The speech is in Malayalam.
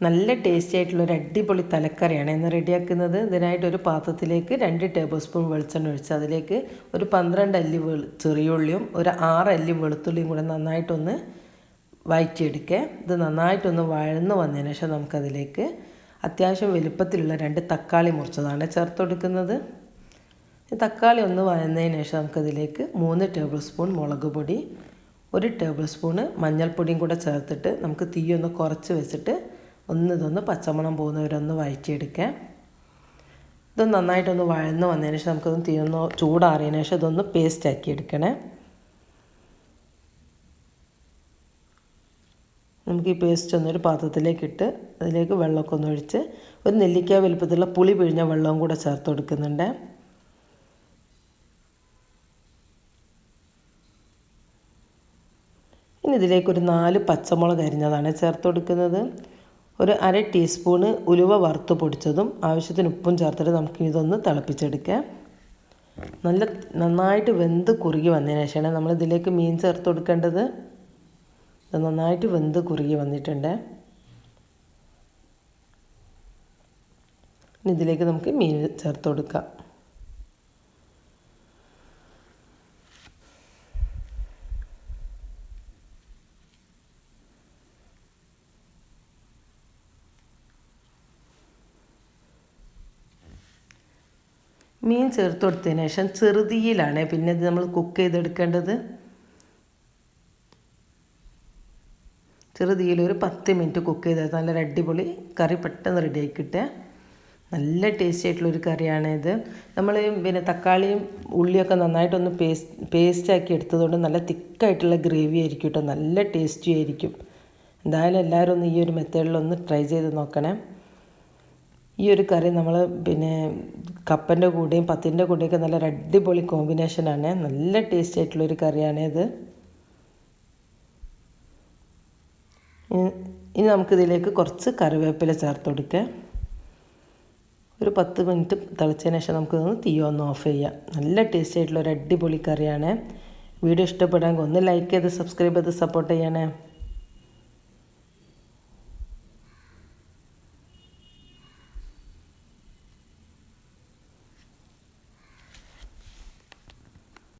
നല്ല ടേസ്റ്റി ആയിട്ടുള്ള ഒരു അടിപൊളി തലക്കറിയാണ്. ഇന്ന് റെഡിയാക്കുന്നത് ഇതിനായിട്ട് ഒരു പാത്രത്തിലേക്ക് രണ്ട് ടേബിൾ സ്പൂൺ വെളിച്ചെണ്ണ ഒഴിച്ച് അതിലേക്ക് ഒരു പന്ത്രണ്ട് അല്ലി വെളു ചെറിയുള്ളിയും ഒരു ആറ് അല്ലി വെളുത്തുള്ളിയും കൂടെ നന്നായിട്ടൊന്ന് വഴറ്റിയെടുക്കുക ഇത് നന്നായിട്ടൊന്ന് വഴന്ന് വന്നതിന് ശേഷം നമുക്കതിലേക്ക് അത്യാവശ്യം വലുപ്പത്തിലുള്ള രണ്ട് തക്കാളി മുറിച്ചതാണ് ചേർത്ത് കൊടുക്കുന്നത് തക്കാളി ഒന്ന് വഴന്നതിന് ശേഷം നമുക്കതിലേക്ക് മൂന്ന് ടേബിൾ സ്പൂൺ മുളക് പൊടി ഒരു ടേബിൾ സ്പൂണ് മഞ്ഞൾപ്പൊടിയും കൂടെ ചേർത്തിട്ട് നമുക്ക് തീയൊന്ന് കുറച്ച് വെച്ചിട്ട് ഒന്ന് ഇതൊന്ന് പച്ചമണം പോകുന്നവരൊന്ന് വഴറ്റിയെടുക്കുക ഇത് നന്നായിട്ടൊന്ന് വഴന്ന് വന്നതിന് ശേഷം നമുക്കൊന്ന് തീർന്ന് ചൂടാറിയതിന് ശേഷം ഇതൊന്ന് പേസ്റ്റ് ആക്കി എടുക്കണേ നമുക്ക് ഈ പേസ്റ്റ് ഒന്നൊരു പാത്രത്തിലേക്ക് ഇട്ട് അതിലേക്ക് വെള്ളമൊക്കെ ഒന്ന് ഒഴിച്ച് ഒരു നെല്ലിക്ക വലുപ്പത്തിലുള്ള പുളി പിഴിഞ്ഞ വെള്ളവും കൂടെ ചേർത്ത് കൊടുക്കുന്നുണ്ട്. ഇനി ഇതിലേക്ക് ഒരു നാല് പച്ചമുളക് അരിഞ്ഞതാണ് ചേർത്ത് കൊടുക്കുന്നത്. ഒരു അര ടീസ്പൂണ് ഉലുവ വറുത്ത് പൊടിച്ചതും ആവശ്യത്തിന് ഉപ്പും ചേർത്തിട്ട് നമുക്ക് ഇതൊന്ന് തിളപ്പിച്ചെടുക്കാം. നല്ല നന്നായിട്ട് വെന്ത് കുറുകി വന്നതിന് ശേഷമാണ് നമ്മൾ ഇതിലേക്ക് മീൻ ചേർത്ത് കൊടുക്കേണ്ടത്. ഇത് നന്നായിട്ട് വെന്ത് കുറുകി വന്നിട്ടുണ്ട്. ഇതിലേക്ക് നമുക്ക് മീൻ ചേർത്ത് കൊടുക്കാം. മീൻ ചേർത്ത് കൊടുത്തതിന് ശേഷം ചെറുതീയിലാണ്. പിന്നെ ഇത് നമ്മൾ കുക്ക് ചെയ്തെടുക്കേണ്ടത് ചെറുതീയിൽ ഒരു പത്ത് മിനിറ്റ് കുക്ക് ചെയ്താൽ നല്ല അടിപൊളി കറി പെട്ടെന്ന് റെഡി ആയി കിട്ടുക. നല്ല ടേസ്റ്റി ആയിട്ടുള്ളൊരു കറിയാണ് ഇത്. നമ്മൾ പിന്നെ തക്കാളിയും ഉള്ളിയൊക്കെ നന്നായിട്ടൊന്ന് പേസ്റ്റ് ആക്കി എടുത്തതുകൊണ്ട് നല്ല തിക്കായിട്ടുള്ള ഗ്രേവി ആയിരിക്കും കേട്ടോ. നല്ല ടേസ്റ്റി ആയിരിക്കും. എന്തായാലും എല്ലാവരും ഒന്ന് ഈ ഒരു മെത്തേഡിലൊന്ന് ട്രൈ ചെയ്ത് നോക്കണേ. ഈ ഒരു കറി നമ്മൾ പിന്നെ കപ്പന്റെ കൂടെയും പത്തിന്റെ കൂടെയൊക്കെ നല്ല അടിപൊളി കോമ്പിനേഷനാണ് നല്ല ടേസ്റ്റി ആയിട്ടുള്ളൊരു കറിയാണ് ഇത്. ഇനി നമുക്കിതിലേക്ക് കുറച്ച് കറിവേപ്പില ചേർത്ത് കൊടുക്കുക ഒരു പത്ത് മിനിറ്റ് തിളച്ചതിന് ശേഷം നമുക്കിതൊന്ന് ഒന്ന് ഓഫ് ചെയ്യാം. നല്ല ടേസ്റ്റ് ആയിട്ടുള്ള ഒരു അടിപൊളി കറിയാണ്. വീഡിയോ ഇഷ്ടപ്പെടാമെങ്കിൽ ഒന്ന് ലൈക്ക് ചെയ്ത് സബ്സ്ക്രൈബ് ചെയ്ത് സപ്പോർട്ട് ചെയ്യണേ.